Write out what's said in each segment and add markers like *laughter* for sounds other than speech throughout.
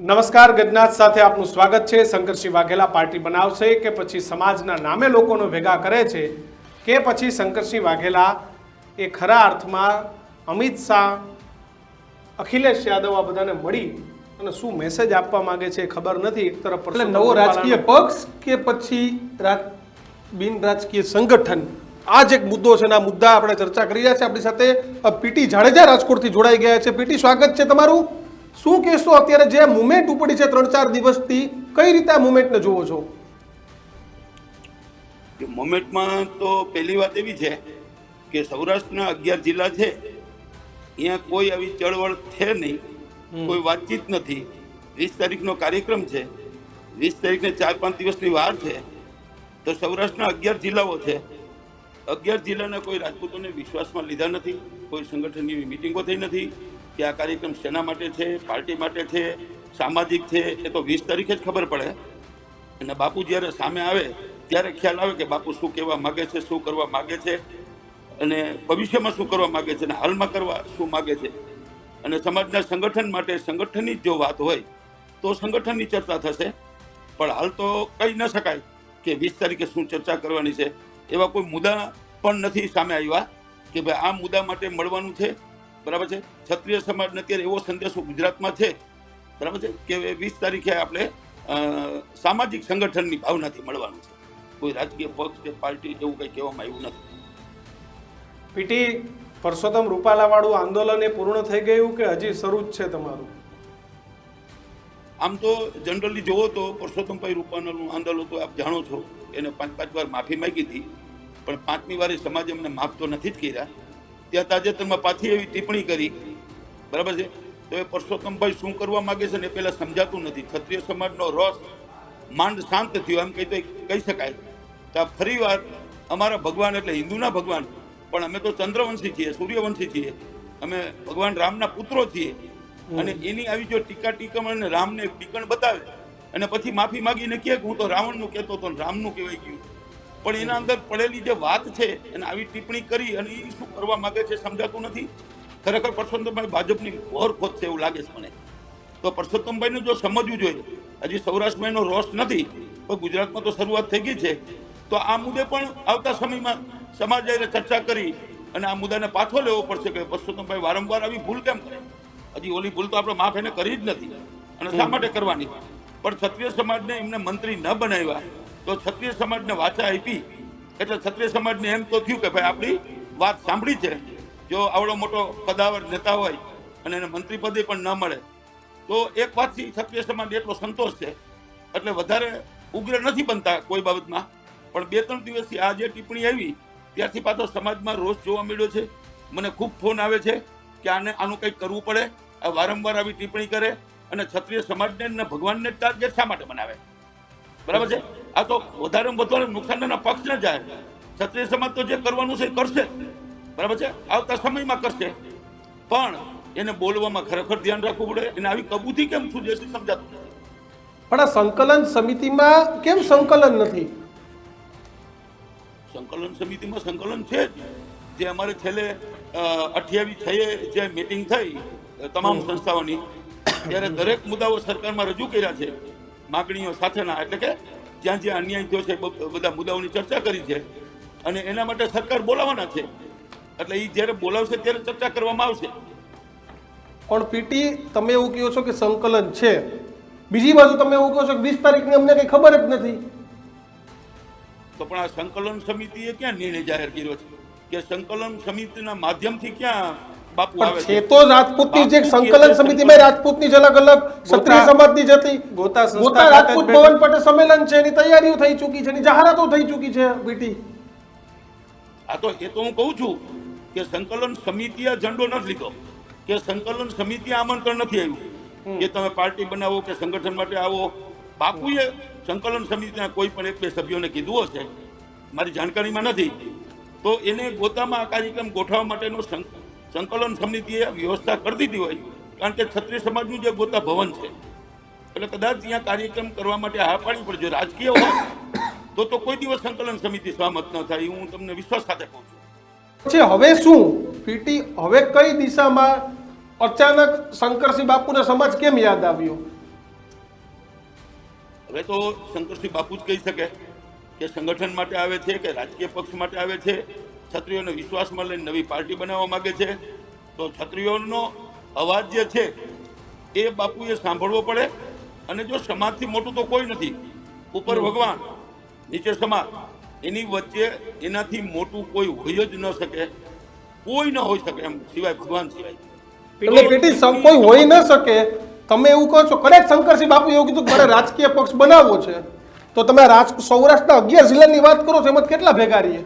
નમસ્કાર ગજનાથ સાથે આપનું સ્વાગત છે. શંકરસિંહ વાઘેલા પાર્ટી બનાવશે કે પછી સમાજના નામે લોકોનો ભેગા કરે છે કે પછી શંકરસિંહ વાઘેલા એ ખરા અર્થમાં અમિત શાહ અખિલેશ યાદવ આ બધાને મળી અને શું મેસેજ આપવા માંગે છે ખબર નથી. એક તરફ એટલે નવો રાજકીય પક્ષ કે પછી બિન રાજકીય સંગઠન? આ જ એક મુદ્દો છે આ મુદ્દા આપણે ચર્ચા કરી રહ્યા છે. આપણી સાથે પીટી જાડેજા રાજકોટથી જોડાઈ ગયા છે. પીટી સ્વાગત છે તમારું. શું કહેશો? અત્યારે જે મુમેન્ટ ઉપડી છે ત્રણ ચાર દિવસથી કઈ રીતે આ મુમેન્ટને જુઓ છો? કે મોમેન્ટમાં તો પહેલી વાત એવી છે કે સૌરાષ્ટ્રના અગિયાર જિલ્લા છે. અહીંયા કોઈ આવી ચળવળ છે નહીં. કોઈ વાતચીત નથી. વીસ તારીખનો કાર્યક્રમ છે. વીસ તારીખને ચાર પાંચ દિવસની વાર છે. તો સૌરાષ્ટ્રના અગિયાર જિલ્લાઓ છે. અગિયાર જિલ્લાના કોઈ રાજપૂતોને વિશ્વાસમાં લીધા નથી. કોઈ સંગઠનની મિટિંગો થઈ નથી. કે આ કાર્યક્રમ શેના માટે છે, પાર્ટી માટે છે, સામાજિક છે, એ તો વીસ તારીખે જ ખબર પડે. અને બાપુ જ્યારે સામે આવે, ત્યારે ખ્યાલ આવે કે બાપુ શું કહેવા માગે છે, શું કરવા માગે છે અને ભવિષ્યમાં શું કરવા માગે છે અને હાલમાં કરવા શું માગે છે. અને સમાજના સંગઠન માટે સંગઠનની જ વાત હોય, તો સંગઠનની ચર્ચા થશે. પણ હાલ તો કહી ન શકાય કે વીસ તારીખે શું ચર્ચા કરવાની છે. એવા કોઈ મુદ્દા પણ નથી સામે આવ્યા કે ભાઈ આ મુદ્દા માટે મળવાનું છે. બરાબર છે? ક્ષત્રિય સમાજને અત્યારે એવો સંદેશો ગુજરાતમાં છે બરાબર છે? કે વીસ તારીખે આપણે સામાજિક સંગઠનની ભાવનાથી મળવાનું છે. કોઈ રાજકીય પક્ષ કે પાર્ટી એવું કંઈ કહેવામાં આવ્યું નથી. પીટી પરસોત્તમ રૂપાલાવાળું આંદોલન એ પૂર્ણ થઈ ગયું કે હજી શરૂ જ છે તમારું? આમ તો જનરલી જોવો તો પરસોત્તમભાઈ રૂપાલાનું આંદોલન તો આપ જાણો છો એને પાંચ પાંચ વાર માફી માંગી હતી પણ પાંચમી વારે સમાજે એમને માફ તો નથી જ કર્યા. ત્યાં તાજેતરમાં પાછી એવી ટિપ્પણી કરી. બરાબર છે? તો એ પરસોત્તમભાઈ શું કરવા માંગે છે ને એ પહેલાં સમજાતું નથી. ક્ષત્રિય સમાજનો રસ માંડ શાંત થયો. એમ કહી તો કહી શકાય. તો ફરી ફરીવાર અમારા ભગવાન એટલે હિન્દુના ભગવાન. પણ અમે તો ચંદ્રવંશી છીએ સૂર્યવંશી છીએ. અમે ભગવાન રામના પુત્રો છીએ. અને એની આવી જો ટીકા ટીકમ અને રામને ટીકણ બતાવે. અને પછી માફી માગીને કહે કે હું તો રાવણનું કહેતો હતો રામનું કહેવાય ગયું. પણ એના અંદર પડેલી જે વાત છે એને આવી ટિપ્પણી કરી અને એ શું કરવા માંગે છે સમજાતું નથી. ખરેખર પરસોત્તમભાઈ ભાજપની ખોટ છે એવું લાગે છે મને. તો પરસોત્તમભાઈને જો સમજવું જોઈએ હજી સૌરાષ્ટ્રભાઈનો રોષ નથી પણ ગુજરાતમાં તો શરૂઆત થઈ ગઈ છે. તો આ મુદ્દે પણ આવતા સમયમાં સમાજ ચર્ચા કરી અને આ મુદ્દાને પાછો લેવો પડશે કે પરસોત્તમભાઈ વારંવાર આવી ભૂલ કેમ કરે? હજી ઓલી ભૂલ તો આપણે માફ એને કરી જ નથી. અને શા માટે કરવાની? પણ ક્ષત્રિય સમાજને એમને મંત્રી ન બનાવ્યા તો ક્ષત્રિય સમાજને વાચા આપી. એટલે ક્ષત્રિય સમાજને એમ તો થયું કે ભાઈ આપણી વાત સાંભળી છે. જો આવડો મોટો કદાવર નેતા હોય અને એને મંત્રી પદે પણ ન મળે, તો એક વાતથી ક્ષત્રિય સમાજ એટલો સંતોષ છે. એટલે વધારે ઉગ્ર નથી બનતા કોઈ બાબતમાં. પણ બે ત્રણ દિવસથી આ જે ટિપ્પણી આવી, ત્યારથી પાછો સમાજમાં રોષ જોવા મળ્યો છે. મને ખૂબ ફોન આવે છે કે આને આનું કંઈક કરવું પડે. આ વારંવાર આવી ટિપ્પણી કરે અને ક્ષત્રિય સમાજને ભગવાનને ટાર્ગેટ શા માટે બનાવે બરાબર છે? આ તો વધારે વધારે નુકસાનના પક્ષને જાય. ક્ષત્રિય સમાજ તો જે કરવાનું છે એ કરશે. બરાબર છે? આવતા સમયમાં કરશે. પણ એને બોલવામાં ખરેખર ધ્યાન રાખવું પડે. એને આવી કબૂતી કેમ છું છે સમજાતું? પણ આ સંકલન સમિતિમાં કેમ સંકલન નથી? સંકલન સમિતિમાં સંકલન છે જ. જે અમારે છેલ્લે અઠ્યાવીસ છએ જે મિટિંગ થઈ તમામ સંસ્થાઓની ત્યારે દરેક મુદ્દાઓ સરકારમાં રજૂ કર્યા છે. માગણીઓ સાથેના. એટલે કે જ્યાં જ્યાં અન્યાય થયો છે બધા મુદ્દાઓની ચર્ચા કરી છે. અને એના માટે સરકાર બોલાવવાના છે. એટલે એ જ્યારે બોલાવશે ત્યારે ચર્ચા કરવામાં આવશે. પણ પીટી તમે એવું કહો છો કે સંકલન છે. બીજી બાજુ તમે એવું કહો છો કે વીસ તારીખની અમને કંઈ ખબર જ નથી. તો પણ આ સંકલન સમિતિએ ક્યાં નિર્ણય જાહેર કર્યો છે? કે સંકલન સમિતિના માધ્યમથી ક્યાં બાપુ આવે છે. તો રાજપૂતની જે સંકલન સમિતિમાં રાજપૂતની જ અલગ અલગ ક્ષત્રિય સમાજની જ હતી. ગોતા સંસ્થા ગોતા રાજપૂત ભવન પટેલ સંમેલન છે એની તૈયારીઓ થઈ ચૂકી છે એની જાહેરાતો થઈ ચૂકી છે બીટી આ તો એ તો હું કહું છું કે સંકલન સમિતિએ ઝંડો નથી લીધો. કે સંકલન સમિતિએ આમંત્રણ નથી આવ્યું કે તમે પાર્ટી બનાવો કે સંગઠન માટે આવો. બાપુએ સંકલન સમિતિના કોઈ પણ એક બે સભ્યોને કીધું હશે મારી જાણકારીમાં નથી. તો એને ગોતામાં આ કાર્યક્રમ ગોઠવવા માટેનો સંકલન સમિતિએ વ્યવસ્થા કરી દીધી હોય કારણ કે ક્ષત્રિય સમાજનું જે ગોતા ભવન છે એટલે કદાચ ત્યાં કાર્યક્રમ કરવા માટે હા પાડી પડે જો રાજકીય હોય તો તો કોઈ દિવસ સંકલન સમિતિ સહમત ન થાય હું તમને વિશ્વાસ સાથે કહું છું. છે હવે શું? પીટી હવે કઈ દિશામાં અચાનક શંકરસિંહ બાપુને સમાજ કેમ યાદ આવ્યો? હવે તો શંકરસિંહ બાપુ જ કહી શકે કે સંગઠન માટે આવે છે કે રાજકીય પક્ષ માટે આવે છે છત્રીઓને વિશ્વાસમાં લઈને નવી પાર્ટી બનાવવા માગે છે. તો છત્રીઓનો અવાજ જે છે એ બાપુએ સાંભળવો પડે. અને જો સમાજથી મોટું તો કોઈ નથી. ઉપર ભગવાન નીચે સમાજ. એની વચ્ચે એનાથી મોટું કોઈ હોય જ ન શકે. કોઈ ન હોઈ શકે એમ સિવાય ભગવાન સિવાય. એટલે પેટી કોઈ હોઈ ન શકે. તમે એવું કહો છો કરેક્ટ શંકરસિંહ બાપુ એવું કીધું કે મારે રાજકીય પક્ષ બનાવવો છે. તો તમે રાજ સૌરાષ્ટ્રના અગિયાર જિલ્લાની વાત કરો છો એમાં કેટલા ભેગા રહીએ?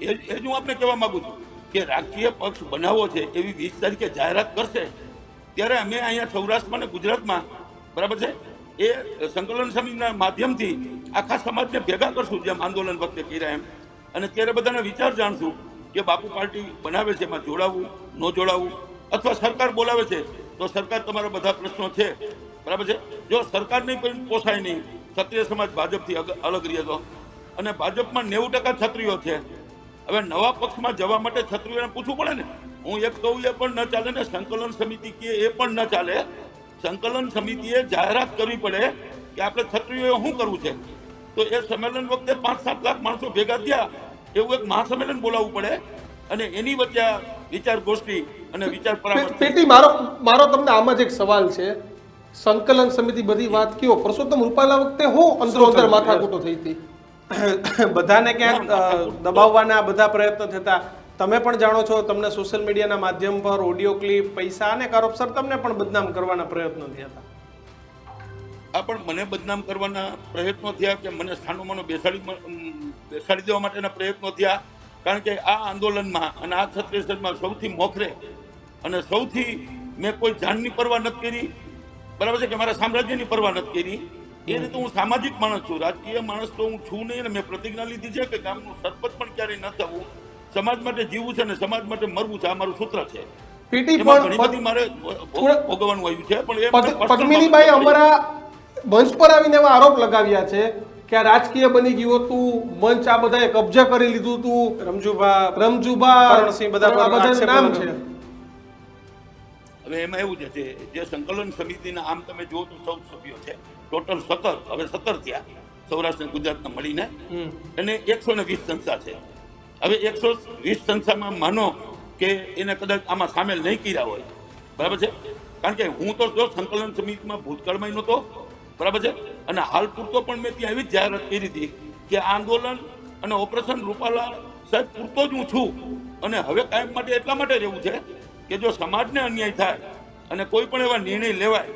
એ એ જ હું આપને કહેવા માગું છું કે રાજકીય પક્ષ બનાવવો છે એવી વીસ તારીખે જાહેરાત કરશે, ત્યારે અમે અહીંયા સૌરાષ્ટ્રમાં અને ગુજરાતમાં, બરાબર છે? એ સંકલન સમિતિના માધ્યમથી આખા સમાજને ભેગા કરશું જેમ આંદોલન વખતે કર્યા એમ. અને ત્યારે બધાના વિચાર જાણશું કે બાપુ પાર્ટી બનાવે છે એમાં જોડાવું, ન જોડાવું? અથવા સરકાર બોલાવે છે, તો સરકાર તમારા બધા પ્રશ્નો છે, બરાબર છે? જો સરકાર નહીં પણ પોસાય નહીં, ક્ષત્રિય સમાજ ભાજપથી અલગ રહે તો. અને ભાજપમાં નેવું ટકા ક્ષત્રિયો છે હવે નવા પક્ષમાં જવા માટે ક્ષત્રિયોને પૂછવું પડે ને. હું એક કહું એ પણ ન ચાલે ને સંકલન સમિતિ કે એ પણ ન ચાલે. સંકલન સમિતિએ જાહેરાત કરવી પડે કે આપણે છત્રીઓએ શું કરવું છે. તો એ સંમેલન વખતે પાંચ સાત લાખ માણસો ભેગા થયા. એવું એક મહાસંમેલન બોલાવવું પડે. અને એની વચ્ચે વિચાર ગોષ્ઠી અને વિચાર પેટી મારો મારો તમને આમાં જ એક સવાલ છે. સંકલન સમિતિ બધી વાત કયો પરસોત્તમ રૂપાલા વખતે હું અંદરો અંદર માથાકૂટો થઈ હતી. *coughs* બધાને ક્યાંક દબાવવાના બધા પ્રયત્નો થતા. તમે પણ જાણો છો, તમને સોશિયલ મીડિયાના માધ્યમ પર ઓડિયો ક્લિપ, પૈસા અને કારોપસર તમને પણ બદનામ કરવાના પ્રયત્નો થયા હતા. આ પણ મને બદનામ કરવાના પ્રયત્નો થયા કે મને સ્થાનોમાં બેસાડી બેસાડી દેવા માટેના પ્રયત્નો થયા. કારણ કે આ આંદોલનમાં અને આ છત્રીસગઢમાં સૌથી મોખરે અને સૌથી મેં કોઈ જાનની પરવા નથી કરી. બરાબર છે કે મારા સામ્રાજ્યની પરવા નથી કરી? એ રીતે હું સામાજિક માણસ છું રાજકીય માણસ તો હું છું નહીં અને મેં પ્રતિજ્ઞા લીધી છે કે ગામનું સરપંચ પણ ક્યારેય ન થવું. સમાજ માટે જીવવું છે અને સમાજ માટે મરવું છે આ મારું સૂત્ર છે. પીટી પણ ઘણી બધી મારે ભોગવવાનું આવ્યું છે પણ એ મને પદ- personal પદ્મિનીબાઈ બાબત અમારા મંચ પર આવીને એવા આરોપ લગાવ્યા છે કે આ રાજકીય બની ગયું હતું મંચ આ બધાએ કબજા કરી લીધું હતું. રમજુભા રમજુભા બધા નામ છે. હવે એમાં એવું છે જે- જે સંકલન સમિતિના આમ તમે જુઓ તો ચૌદ સભ્યો છે. ટોટલ સત્તર હવે સત્તર થયા સૌરાષ્ટ્ર ગુજરાતના મળીને. અને એકસો ને વીસ સંસ્થા છે. હવે એકસો વીસ સંસ્થામાં માનો કે એને કદાચ આમાં સામેલ નહીં કર્યા હોય. બરાબર છે? કારણ કે હું તો જો સંકલન સમિતિમાં ભૂતકાળમાં નહોતો બરાબર છે? અને હાલ પૂરતો પણ મેં ત્યાં એવી જ જાહેરાત કરી હતી કે આંદોલન અને ઓપરેશન રૂપાલા સાહેબ પૂરતો જ હું છું. અને હવે કાયમ માટે એટલા માટે રહેવું છે કે જો સમાજને અન્યાય થાય અને કોઈ પણ એવા નિર્ણય લેવાય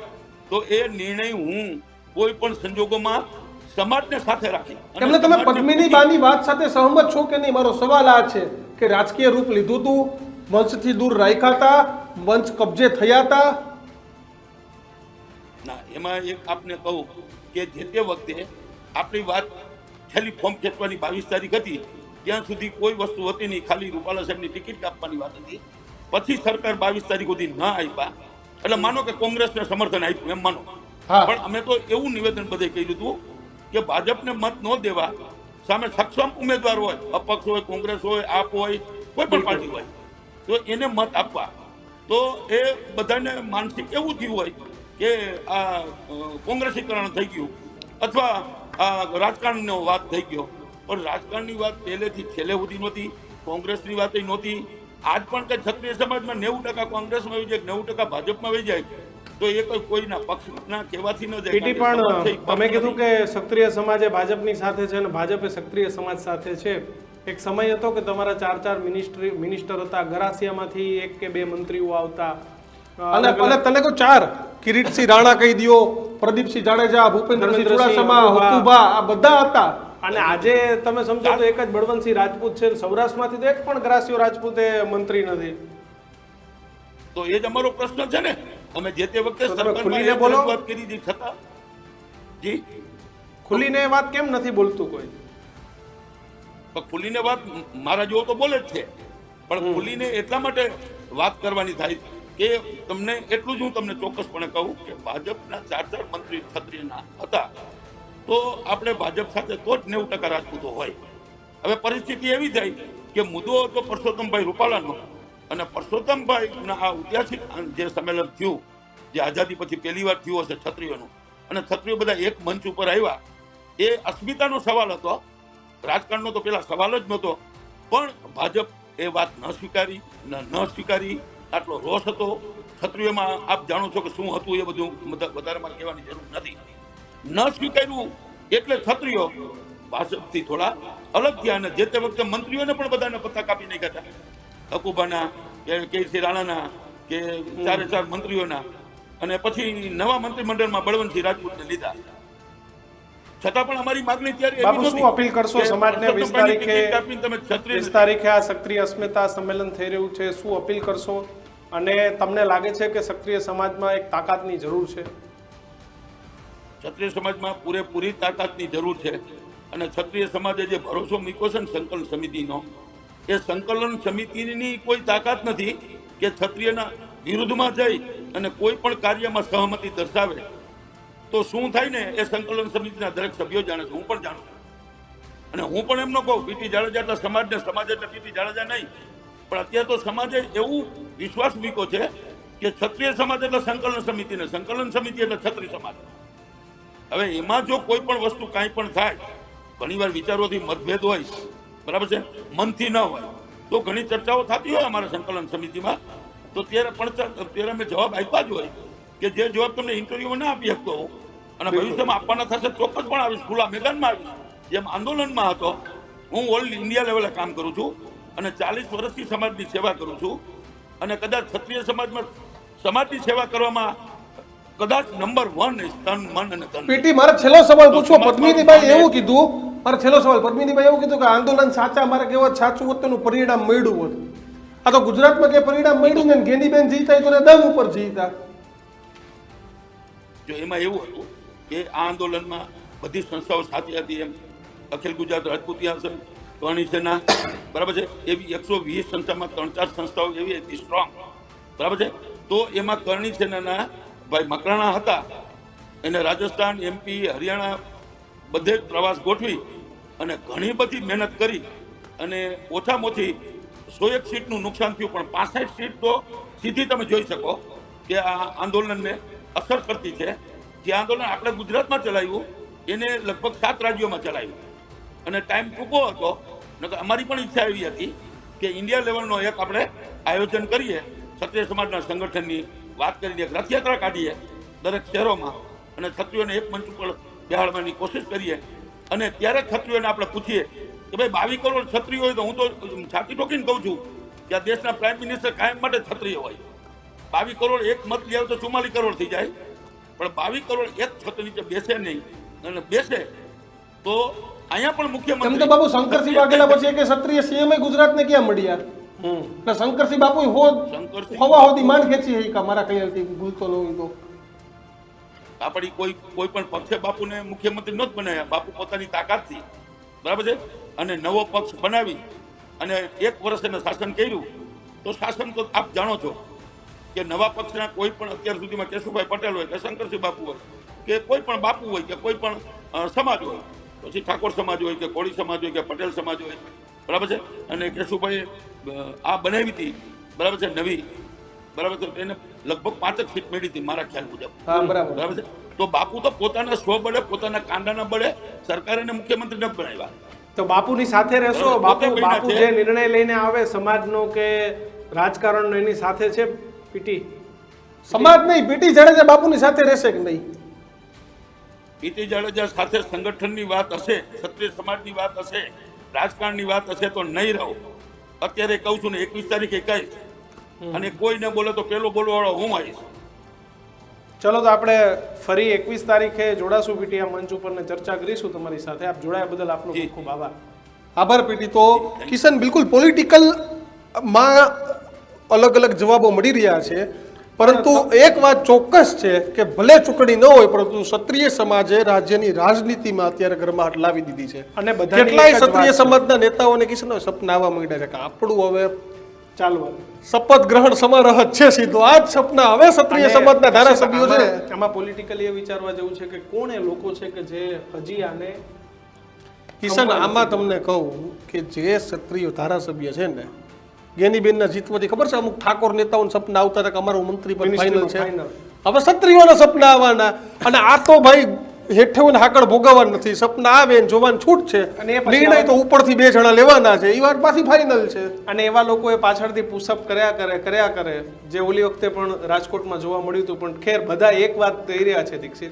તો એ નિર્ણય હું કોઈ પણ સંજોગોમાં સમાજને સાથે રાખી એટલે તમે પદ્મિની બાની વાત સાથે સહમત છો કે નહીં? મારો સવાલ આ છે કે રાજકીય રૂપ લીધું હતું વંશથી દૂર રાખ્યા હતા મંચ કબજે થયા હતા ના એમાં એક આપને કહું કે જે તે વખતે આપણી વાત છેલ્લી ફોર્મ ખેંચવાની બાવીસ તારીખ હતી ત્યાં સુધી કોઈ વસ્તુ હતી નહીં. ખાલી રૂપાલા સાહેબની ટિકિટ કાપવાની વાત હતી. પછી સરકાર બાવીસ તારીખ સુધી ન આપ્યા એટલે માનો કે કોંગ્રેસને સમર્થન આપ્યું એમ માનો. પણ અમે તો એવું નિવેદન બધે કર્યું હતું કે ભાજપને મત ન દેવા સામે સક્ષમ ઉમેદવાર હોય અપક્ષ હોય કોંગ્રેસ હોય આપ હોય કોઈ પણ પાર્ટી હોય તો એને મત આપવા. તો એ બધાને માનસિક એવું થયું હોય કે આ કોંગ્રેસીકરણ થઈ ગયું અથવા આ રાજકારણનો વાત થઈ ગયો. પણ રાજકારણની વાત પહેલેથી છેલ્લે સુધી નહોતી કોંગ્રેસની વાત નહોતી આજ પણ કે ક્ષત્રિય સમાજમાં નેવું ટકા કોંગ્રેસમાં આવી જાય નેવું ટકા ભાજપમાં આવી જાય તો એ કોઈ કોઈના પક્ષના કહેવાથી ન જાય. પીટી પણ તમે કીધું કે ક્ષત્રિય સમાજે ભાજપની સાથે છે અને ભાજપે ક્ષત્રિય સમાજ સાથે છે. એક સમય હતો કે તમારા ચાર ચાર મિનિસ્ટ્રી મિનિસ્ટર હતા ગરાસિયામાંથી એક કે બે મંત્રીઓ આવતા. અને અને તને કહું ચાર. કિરીટસિંહ રાણા કહી દ્યો પ્રદીપસિંહ જાડેજા ભૂપેન્દ્રસિંહ ચુડાસમા. હકુબા આ બધા હતા. અને આજે તમે સમજો તો એક જ બળવંતસિંહ રાજપૂત છે સૌરાષ્ટ્રમાંથી તો એક પણ ગ્રાસ્યો રાજપૂતે મંત્રી નથી. તો એ જ અમારો પ્રશ્ન છે ને. અમે જે તે વખતે એક બોલો. વાત કરી હતી છતાં. જી? ખુલીને વાત કેમ નથી બોલતું કોઈ? તો ખુલીને વાત મારા જેવો તો બોલે જ છે. પણ ખુલીને એટલા માટે વાત કરવાની થાય કે તમને એટલું જ હું તમને ચોક્કસપણે કહું કે ભાજપના ચાર ચાર મંત્રી ક્ષત્રિયના હતા. તો આપણે ભાજપ સાથે તો જ નેવું ટકા રાજપૂતો હોય. હવે પરિસ્થિતિ એવી થઈ કે મુદ્દો હતો પરસોત્તમભાઈ રૂપાલાનો અને પરસોત્તમભાઈના આ ઐતિહાસિક જે સંમેલન થયું, જે આઝાદી પછી પહેલી વાર થયું હશે ક્ષત્રિયોનું, અને ક્ષત્રિયો બધા એક મંચ ઉપર આવ્યા, એ અસ્મિતાનો સવાલ હતો. રાજકારણનો તો પેલા સવાલ જ નહોતો, પણ ભાજપ એ વાત ન સ્વીકારી ન ન સ્વીકારી, આટલો રોષ હતો. ક્ષત્રિયોમાં આપ જાણો છો કે શું હતું એ બધું વધારે મારે કહેવાની જરૂર નથી. ન સ્વીકાર્યું એટલે ક્ષત્રિયો ભાજપથી થોડા અલગ થયા અને જે તે વખતે મંત્રીઓને પણ બધાને પત્તા કાપી નાખ્યા હતા. હકુબાના કે કેસી રાણાના કે ચારે ચાર મંત્રીઓના અને પછી નવા મંત્રીમંડળમાં બળવંતસિંહ રાજપૂતને લીધા. છતાં પણ અમારી માગણી ત્યારે એવી શું અપીલ કરશો? સમાજને વીસ પરસોત્તમભાઈની તારીખે- તમે ક્ષત્રિય વીસ તારીખે આ સક્રિય અસ્મિતા સંમેલન થઈ રહ્યું છે. શું અપીલ કરશો? અને તમને લાગે છે કે સક્રિય સમાજમાં એક તાકાતની જરૂર છે? ક્ષત્રિય સમાજમાં પૂરેપૂરી તાકાતની જરૂર છે અને ક્ષત્રિય સમાજે જે ભરોસો મૂક્યો છે ને સંકલન સમિતિનો, એ સંકલન સમિતિની કોઈ તાકાત નથી કે ક્ષત્રિયના વિરુદ્ધમાં જઈ અને કોઈ પણ કાર્યમાં સહમતિ દર્શાવે. તો શું થાય ને, એ સંકલન સમિતિના દરેક સભ્યો જાણે છે. હું પણ જાણું છું. અને હું પણ એમ ન કહું પીટી જાડેજા એટલે સમાજને, સમાજ એટલે પીટી જાડેજા નહીં. પણ અત્યારે તો સમાજે એવું વિશ્વાસ મૂક્યો છે કે ક્ષત્રિય સમાજ એટલે સંકલન સમિતિ ને, સંકલન સમિતિ એટલે ક્ષત્રિય સમાજ. હવે એમાં જો કોઈ પણ વસ્તુ કાંઈ પણ થાય ઘણીવાર વિચારોથી મતભેદ હોય બરાબર છે? મનથી ન હોય. તો ઘણી ચર્ચાઓ થતી હોય અમારા સંકલન સમિતિમાં. તો ત્યારે પણ ત્યારે અમે જવાબ આપ્યા જ હોય કે જે જવાબ તમને ઇન્ટરવ્યુમાં ના આપી શકતો હોઉં અને ભવિષ્યમાં આપવાના થશે ચોક્કસ પણ આવીશ. ખુલ્લા મેદાનમાં આવીશ. જેમ આંદોલનમાં હતો હું ઓલ ઇન્ડિયા લેવલે કામ કરું છું અને ચાલીસ વર્ષથી સમાજની સેવા કરું છું. અને કદાચ ક્ષત્રિય સમાજમાં સમાજની સેવા કરવામાં કદાચ નંબર વન તન મન અને તન પીટી મારે છેલ્લો સવાલ પૂછવો. પદ્મિનીભાઈ એવું કીધું મારે છેલ્લો સવાલ. પદ્મિનીભાઈ એવું કીધું કે આંદોલન સાચા મારે કેવો સાચું હોત તેનું પરિણામ મળ્યું હોત. આ તો ગુજરાતમાં કે પરિણામ મળ્યું ને ગેનીબેન જીતા તો દમ ઉપર જીતા જો એમાં એવું હતું કે આ આંદોલનમાં બધી સંસ્થાઓ સાથે હતી એમ. અખિલ ગુજરાત રાજપૂતી આસન કરણી સેના બરાબર છે? એવી એકસો વીસ સંસ્થામાં ત્રણ ચાર સંસ્થાઓ એવી હતી સ્ટ્રોંગ બરાબર છે? તો એમાં કરણી સેનાના ભાઈ મકરાણા હતા, એને રાજસ્થાન એમપી હરિયાણા બધે જ પ્રવાસ ગોઠવી અને ઘણી બધી મહેનત કરી અને ઓછામાં ઓછી સો એક સીટનું નુકસાન થયું, પણ પાસઠ સીટ તો સીધી તમે જોઈ શકો કે આ આંદોલનને અસર કરતી છે. જે આંદોલન આપણે ગુજરાતમાં ચલાવ્યું, એને લગભગ સાત રાજ્યોમાં ચલાવ્યું. અને ટાઈમ ટૂંકો હતો અમારી પણ ઈચ્છા એવી હતી કે ઇન્ડિયા લેવલનો એક આપણે આયોજન કરીએ, ક્ષત્રિય સમાજના સંગઠનની વાત કરીને એક રથયાત્રા કાઢીએ દરેક શહેરોમાં અને ક્ષત્રિયોને એક મંચ ઉપર બેહાડવાની કોશિશ કરીએ. અને ત્યારે ક્ષત્રિયોને આપણે પૂછીએ કે ભાઈ બાવીસ કરોડ ક્ષત્રિયો હોય તો હું તો છાતી ઠોકીને કહું છું કે આ દેશના પ્રાઇમ મિનિસ્ટર કાયમ માટે ક્ષત્રિય હોય. બાવીસ કરોડ એક મત લઈ આવે તો ચુમ્માલીસ કરોડ થઈ જાય. પણ બાવીસ કરોડ એક છત નીચે બેસે નહીં અને બેસે તો અહીંયા પણ મુખ્યમંત્રી બાબુ શંકરસિંહ વાઘેલા પછી કે ક્ષત્રિય સીએમ ગુજરાતને ક્યાં મળ્યા એટલે શંકરસિંહ બાપુ હો હવા હોદી માંડ ખેંચી કા મારા ખ્યાલથી ભૂલતો ન હોય તો. આપણી કોઈ કોઈ પણ પક્ષે બાપુને મુખ્યમંત્રી નહોત બનાવ્યા બાપુ પોતાની તાકાતથી. બરાબર છે? અને નવો પક્ષ બનાવી અને એક વર્ષ એને શાસન કર્યું. તો શાસન તો આપ જાણો છો કે નવા પક્ષના કોઈ પણ અત્યાર સુધીમાં કેશુભાઈ પટેલ હોય કે શંકરસિંહ બાપુ હોય કે કોઈ પણ બાપુ હોય કે કોઈ પણ સમાજ હોય પછી ઠાકોર સમાજ હોય કે કોળી સમાજ હોય કે પટેલ સમાજ હોય બરાબર છે? અને કેશુભાઈ આ બનાવી હતી. બરાબર છે નવી. બરાબર છે એને લગભગ પાંચ જ ફીટ મળી હતી મારા ખ્યાલ મુજબ. બરાબર. છે? તો બાપુ તો પોતાના સ્વ બળે પોતાના કાંડાના બળે સરકારે એને મુખ્યમંત્રી ન બનાવ્યા. તો બાપુની સાથે રહેશો. બાપુ બાપુ. જે નિર્ણય લઈને આવે સમાજનો કે રાજકારણનો એની સાથે છે પીટી? સમાજ નહીં પીટી જાડેજા બાપુની સાથે રહેશે કે નહીં? પીટી જાડેજા સાથે સંગઠનની વાત હશે ક્ષત્રિય સમાજની વાત હશે રાજકારણની વાત હશે તો નહીં રહો. અત્યારે કહું છું ને એકવીસ તારીખે કહીશ અને કોઈ ને બોલે તો પેલો બોલવા વાળો હું આવીશ. ચલો તો આપણે ફરી એકવીસ તારીખે જોડાશું પીટી આ મંચ ઉપર ને ચર્ચા કરીશું તમારી સાથે. આપ જોડાયા બદલ આપનો ખૂબ ખૂબ આભાર. આભાર પીટી. તો કિશન બિલકુલ પોલિટિકલમાં અલગ અલગ જવાબો મળી રહ્યા છે. પરંતુ એક વાત ચોક્કસ છે કે ભલે ચૂંટણી ન હોય પરંતુ ક્ષત્રિય સમાજે રાજ્યની રાજનીતિમાં અત્યારે ગરમાહટ લાવી દીધી છે. અને કેટલાય ક્ષત્રિય સમાજના નેતાઓને કિશન સપના આવવા માંડ્યા છે કે આપણું હવે ચાલો શપથ ગ્રહણ સમારોહ છે સીધો. આ જ સપના હવે ક્ષત્રિય સમાજના ધારાસભ્યો છે. આમાં પોલિટિકલી એ વિચારવા જેવું છે કે કોણ એ લોકો છે કે જે હજી આને કિશન આમાં તમને કહું કે જે ક્ષત્રિય ધારાસભ્ય છે ને ગેનીબેનના જીતવાથી ખબર છે? અમુક ઠાકોર નેતાઓને સપના આવતા હતા કે અમારું મંત્રી પદ ફાઇનલ છે. હવે ક્ષત્રિયોના સપના આવવાના. અને આ તો ભાઈ હેઠે હોય ને હાકડ ભોગવવા નથી. સપના આવે ને જોવાની છૂટ છે. અને નિર્ણય તો ઉપરથી બે જણા લેવાના છે. એ વાત પાછી ફાઇનલ છે. અને એવા લોકોએ પાછળથી પુશઅપ કર્યા કરે કર્યા કરે. જે ઓલી વખતે પણ રાજકોટમાં જોવા મળ્યું હતું. પણ ખેર બધા એક વાત કહી રહ્યા છે દીક્ષિત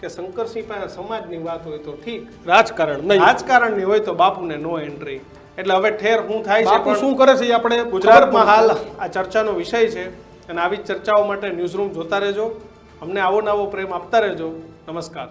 કે શંકરસિંહ પાસે સમાજની વાત હોય તો ઠીક. રાજકારણ નહીં. રાજકારણની હોય તો બાપુને નો એન્ટ્રી એટલે હવે ઠેર શું થાય છે પણ શું કરે છે આપણે ગુજરાતમાં હાલ આ ચર્ચાનો વિષય છે અને આવી જ ચર્ચાઓ માટે ન્યૂઝરૂમ જોતા રહેજો. અમને આવો નવો પ્રેમ આપતા રહેજો. નમસ્કાર.